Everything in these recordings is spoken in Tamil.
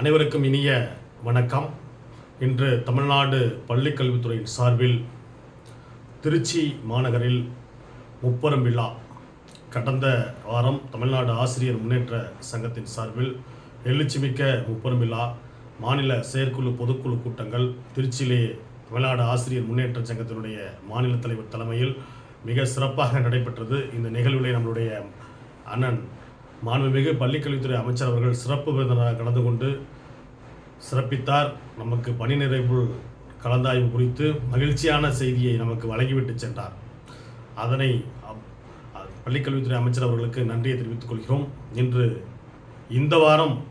அனைவருக்கும் இனிய வணக்கம். இன்று தமிழ்நாடு பள்ளிக்கல்வித்துறையின் சார்பில் திருச்சி மாநகரில் முப்பெரும் விழா. கடந்த வாரம் தமிழ்நாடு ஆசிரியர் முன்னேற்ற சங்கத்தின் சார்பில் எழுச்சிமிக்க முப்பெரும் விழா. மாநில செயற்குழு பொதுக்குழு கூட்டங்கள் திருச்சியிலே தமிழ்நாடு ஆசிரியர் முன்னேற்ற சங்கத்தினுடைய மாநில தலைவர் தலைமையில் மிக சிறப்பாக நடைபெற்றது. இந்த நிகழ்விலே நம்மளுடைய அண்ணன் மாண்புமிகு பள்ளிக்கல்வித்துறை அமைச்சர் அவர்கள் சிறப்பு விருந்தினராக கலந்து கொண்டு சிறப்பித்தார். நமக்கு பணி நிறைவு கலந்தாய்வு குறித்து மகிழ்ச்சியான செய்தியை நமக்கு வழங்கிவிட்டு சென்றார். அதனை அப்- பள்ளிக்கல்வித்துறை அமைச்சர் அவர்களுக்கு நன்றியை தெரிவித்துக் கொள்கிறோம். இன்று இந்த வாரம்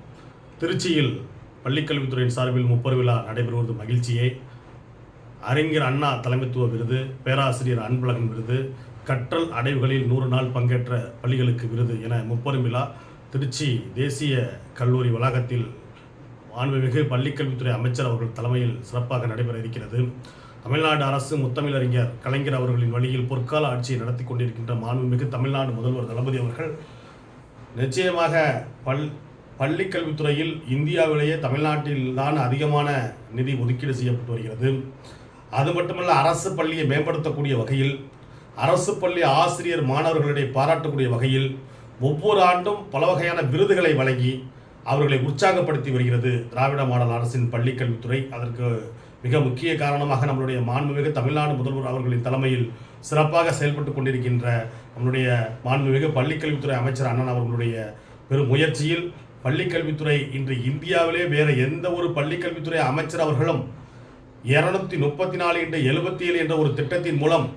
திருச்சியில் பள்ளிக்கல்வித்துறையின் சார்பில் முப்பர் விழா நடைபெறுவது மகிழ்ச்சியை. அறிஞர் அண்ணா தலைமைத்துவ விருது பேராசிரியர் அன்பழகன் விருது கற்றல் அடைவுகளில் நூறு நாள் பங்கேற்ற பள்ளிகளுக்கு விருது என முப்பெரும் விழா திருச்சி தேசிய கல்லூரி வளாகத்தில் மாண்புமிகு பள்ளிக்கல்வித்துறை அமைச்சர் அவர்கள் தலைமையில் சிறப்பாக நடைபெற இருக்கிறது. தமிழ்நாடு அரசு முத்தமிழறிஞர் கலைஞர் அவர்களின் வழியில் பொற்கால ஆட்சியை நடத்தி கொண்டிருக்கின்ற மாண்புமிகு தமிழ்நாடு முதல்வர் தளபதி அவர்கள் நிச்சயமாக பல் பள்ளிக்கல்வித்துறையில் இந்தியாவிலேயே தமிழ்நாட்டில்தான் அதிகமான நிதி ஒதுக்கீடு செய்யப்பட்டு வருகிறது. அது மட்டுமல்ல அரசு பள்ளியை மேம்படுத்தக்கூடிய வகையில் அரசு பள்ளி ஆசிரியர் மாணவர்களிடையே பாராட்டக்கூடிய வகையில் ஒவ்வொரு ஆண்டும் பல வகையான விருதுகளை வழங்கி அவர்களை உற்சாகப்படுத்தி வருகிறது திராவிட மாடல் அரசின் பள்ளிக்கல்வித்துறை அதற்கு மிக முக்கிய காரணமாக நம்மளுடைய மாண்புமிகு தமிழ்நாடு முதல்வர் அவர்களின் தலைமையில் சிறப்பாக செயல்பட்டு கொண்டிருக்கின்ற நம்முடைய மாண்புமிகு பள்ளிக்கல்வித்துறை அமைச்சர் அண்ணன் அவர்களுடைய பெரும் முயற்சியில் பள்ளிக்கல்வித்துறை இன்று இந்தியாவிலே வேறு எந்த ஒரு பள்ளிக்கல்வித்துறை அமைச்சர் அவர்களும் இருநூத்தி முப்பத்தி நாலு இன்று எழுபத்தி ஏழு என்ற ஒரு திட்டத்தின் மூலம்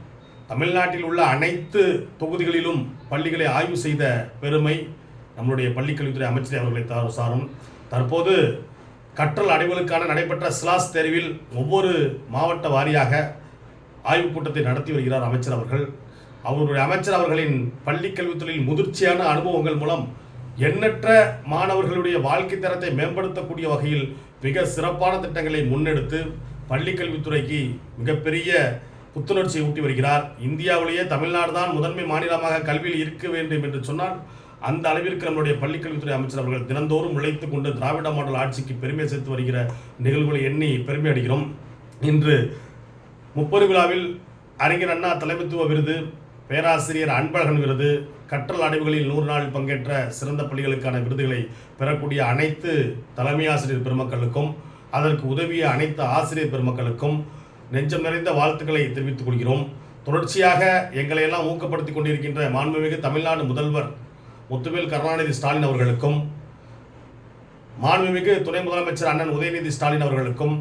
தமிழ்நாட்டில் உள்ள அனைத்து தொகுதிகளிலும் பள்ளிகளை ஆய்வு செய்த பெருமை நம்மளுடைய பள்ளிக்கல்வித்துறை அமைச்சர் அவர்களை சாரும். தற்போது கற்றல் அடைவுகளுக்கான நடைபெற்ற ஸ்லாஸ் தேர்வில் ஒவ்வொரு மாவட்ட வாரியாக ஆய்வுக் கூட்டத்தை நடத்தி வருகிறார் அமைச்சர் அவர்கள். அவருடைய அமைச்சர் அவர்களின் பள்ளிக்கல்வித்துறையில் முதிர்ச்சியான அனுபவங்கள் மூலம் எண்ணற்ற மாணவர்களுடைய வாழ்க்கை தரத்தை மேம்படுத்தக்கூடிய வகையில் மிக சிறப்பான திட்டங்களை முன்னெடுத்து பள்ளிக்கல்வித்துறைக்கு மிகப்பெரிய புத்துணர்ச்சியை ஊட்டி வருகிறார். இந்தியாவிலேயே தமிழ்நாடு தான் முதன்மை மாநிலமாக கல்வியில் இருக்க வேண்டும் என்று சொன்னால் அந்த அளவிற்கு நம்முடைய பள்ளிக்கல்வித்துறை அமைச்சர் அவர்கள் தினந்தோறும் உழைத்து கொண்டு திராவிட மாடல் ஆட்சிக்கு பெருமை சேர்த்து வருகிற நிகழ்வுகளை எண்ணி பெருமை அடைகிறோம். இன்று முப்பது விழாவில் அறிஞர் அண்ணா தலைமைத்துவ விருது பேராசிரியர் அன்பழகன் விருது கற்றல் அடைவுகளில் நூறு நாள் பங்கேற்ற சிறந்த பள்ளிகளுக்கான விருதுகளை பெறக்கூடிய அனைத்து தலைமை ஆசிரியர் பெருமக்களுக்கும் அதற்கு உதவிய அனைத்து ஆசிரியர் பெருமக்களுக்கும் நெஞ்சம் நிறைந்த வாழ்த்துக்களை தெரிவித்துக் கொள்கிறோம். தொடர்ச்சியாக எங்களை எல்லாம் ஊக்கப்படுத்தி கொண்டிருக்கின்ற மாண்புமிகு தமிழ்நாடு முதல்வர் முத்துவேல் கருணாநிதி ஸ்டாலின் அவர்களுக்கும் மாண்புமிகு துணை முதலமைச்சர் அண்ணன் உதயநிதி ஸ்டாலின் அவர்களுக்கும்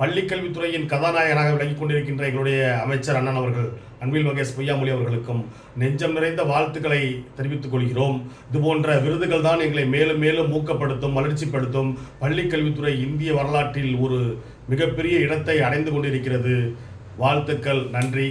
பள்ளிக்கல்வித்துறையின் கதாநாயகனாக விளங்கிக் கொண்டிருக்கின்ற எங்களுடைய அமைச்சர் அண்ணன் அவர்கள் அன்பில் மகேஷ் பொய்யாமொழி அவர்களுக்கும் நெஞ்சம் நிறைந்த வாழ்த்துக்களை தெரிவித்துக் கொள்கிறோம். இதுபோன்ற விருதுகள் தான் எங்களை மேலும் மேலும் ஊக்கப்படுத்தும் வளர்ச்சிப்படுத்தும் பள்ளிக்கல்வித்துறை இந்திய வரலாற்றில் ஒரு மிகப்பெரிய இடத்தை அடைந்து கொண்டிருக்கிறது. வாழ்த்துக்கள் நன்றி.